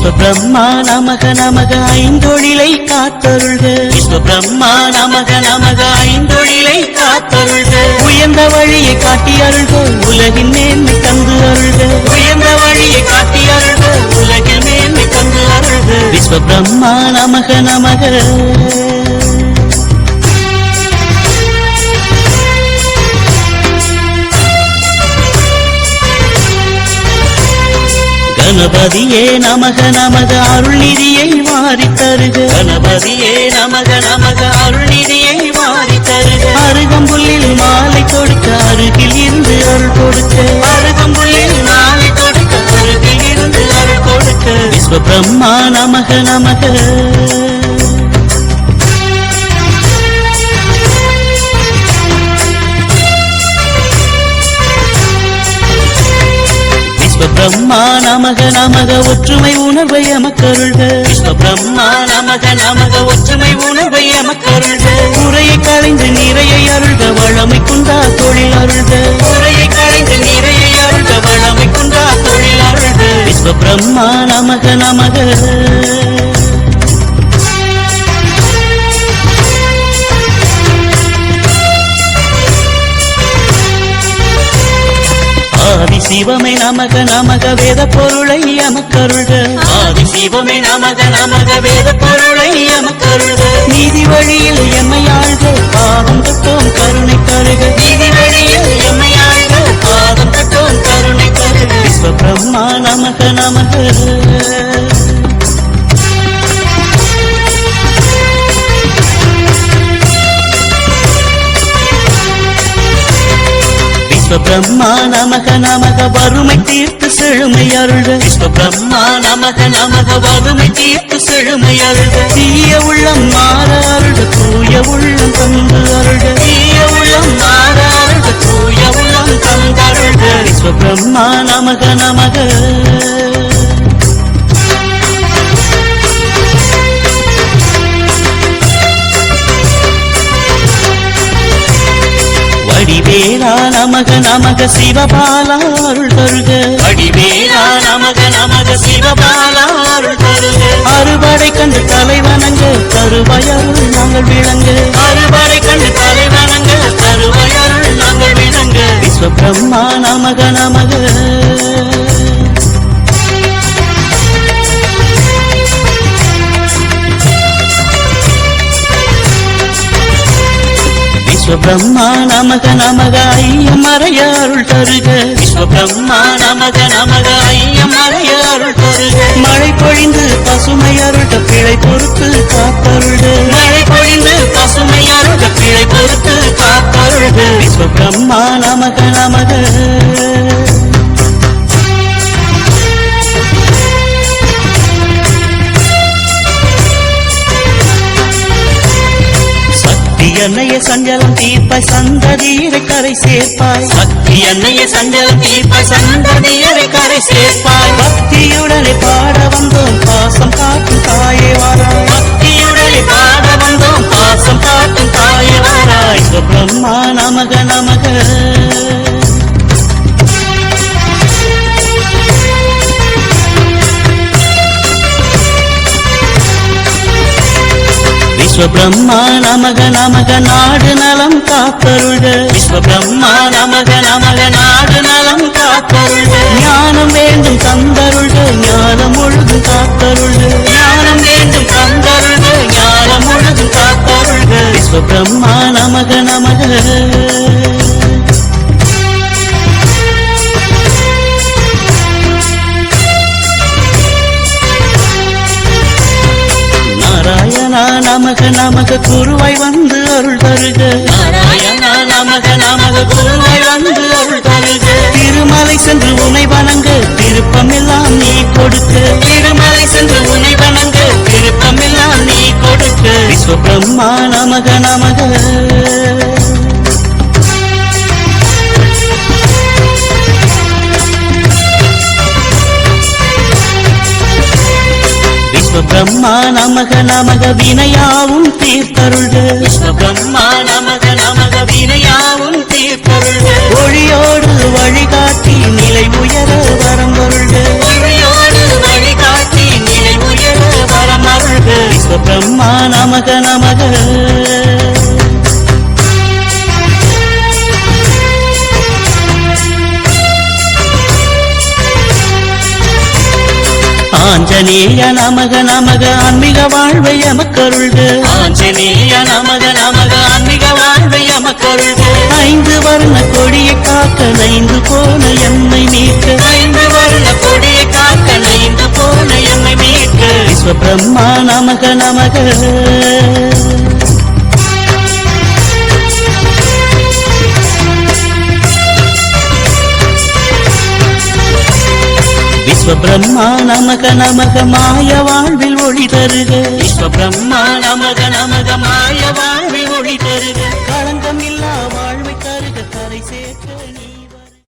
விஸ்வ பிரம்மா நமக நமக ஐந்தொழிலை காத்தருள்க. விஸ்வ பிரம்மா நமக நமக ஐந்தொழிலை காத்தருள்க. உயர்ந்த வழியை காட்டி அருள்க உலகின் மேன்மை தந்து அருள்க. உயர்ந்த வழியை காட்டி அருள்க உலகின் மேன்மை தந்து அருள்க. விஸ்வ பிரம்மா நமக நமக. கணபதியே நமக நமக அருள்நிதியை வாரி தருக கணபதியே நமக நமக அருள்நிதியை வாரி தருக அருகம்புல்லில் மாலை கொடுக்க அருகில் இருந்து அருள் கொடுக்க. அருகம்புல்லில் மாலை கொடுக்க அருகில் இருந்து அருள் கொடுக்க. விஸ்வ பிரம்மா நமக நமக. பிரம்மா நமக நமக ஒற்றுமை உணர்வை எமக்கருள்க. விஸ்வ பிரம்மா நமக நமக ஒற்றுமை உணர்வை எமக்கருள்க. உரையை களைந்து நிறையை அருள்க வளமை குன்றா தொழில் அருள்க. உரையை களைந்து நிறையை அருள்க வளமை குன்றா தொழில் அருள்க. விஸ்வ பிரம்மா நமக நமக. சிவமே நமக நமக வேத பொருளை எமக்கருள்க. ஆதி சிவமே நமக நமக வேத பொருளை எமக்கருள்க. நீதி வழியில் எம்மையாழ்க பாவம் கட்டோம் கருணை தருக. நீதி வழியில் எம்மையாழ்க பாவம் கட்டோம் கருணை தருக. விஸ்வ பிரம்மா நமக நமக. விஸ்வ பிரம்மா நமக நமக வறுமை தீர்த்து செழுமை அருள்க. விஸ்வ பிரம்மா நமக நமக வறுமை தீர்த்து செழுமை அருள்க. தீய உள்ளம் மாற அருள்க தூய உள்ளம் தந்து அருள்க. தீய உள்ளம் மாற அருள்க தூய உள்ளம் தந்தருள்க விஸ்வ பிரம்மா நமக நமக நமக நமக சிவபாலா அருள் தருக. வடிவேலா நமக நமக சிவபாலா அருள் தருக. அறுபடை கண்டு தலைவணங்க கருவயருள் நாங்கள் விளங்க. அறுபடை கண்டு தலைவணங்க கருவயருள் நாங்கள் விளங்க. விஸ்வ பிரம்மா நமக நமக பிரம்மா நமக நமக ஐயம் மறைய தருக. விஸ்வ பிரம்மா நமக நமக ஐயம் மறைய தருக. மழை பொழிந்து பசுமை அருள்க பிழை பொறுத்து காத்தருள்க மழை பொழிந்து பசுமை அருள்க பிழை பொறுத்து காத்தருள்க விஸ்வ பிரம்மா நமக நமக. அன்னைய சஞ்சலம் தீர்ப்பாய் சந்ததியரை கரை சேர்ப்பாய். பக்தி அன்னைய சஞ்சலம் தீர்ப்பாய் சந்ததியரை கரை சேர்ப்பாய். பக்தியுடனே பாட வந்தோம் பாசம் காட்டும் தாயே வாராய். பக்தியுடனே பாட வந்தோம் பாசம் காட்டும் தாயே வாராய். பிரம்மா நமக நம விஸ்வபிரம்மா நமக நமக நாடு நலம் காத்தருள்க விஸ்வபிரம்மா நமக நமக நாடு நலம் காத்தருள்க ஞானம் வேண்டும் தந்தருள்க ஞானம் முழுதும் காத்தருள்க ஞானம் வேண்டும் தந்தருள்க ஞானம் முழுதும் காத்தருள்க விஸ்வபிரம்மா நமக நமக. நமக நமக குருவாய் வந்து அருள் தருக. நாராயணா நமக நமக குருவாய் வந்து அருள் தருக. திருமலை சென்று உனை வணங்க திருப்பம் எல்லாம் நீ கொடுக்க. திருமலை சென்று உனை வணங்க திருப்பம் எல்லாம் நீ கொடுக்க. விஸ்வ பிரம்மா நமக நமக. பிரம்மா நமக நமக வினையாவும் தீர்த்தருள்க. விஷ்ணு பிரம்மா நமக நமக வினையாவும் தீர்த்தருள்க. ஒளியோடு வழிகாட்டி நிலை உயர வரம் வருள்க ஒளியோடு வழிகாட்டி நிலை உயர வரம் பிரம்மா நமக நமக ஆஞ்சநேய நமக நமக ஆன்மீக வாழ்வை எமக்கருள்க. ஆஞ்சநேய நமக நமக ஆன்மீக வாழ்வை எமக்கருள்க. ஐந்து வர்ண கொடியை காக்க நைந்து போன எம்மை மீட்க. ஐந்து வர்ண கொடியை காக்க நைந்து போன எம்மை மீட்க. விஸ்வ பிரம்மா நமக நமக. விஸ்வ பிரம்மா நமக நமக மாய வாழ்வில் ஒளி தருக. விஸ்வ பிரம்மா நமக நமக மாய வாழ்வில் ஒளி தருக.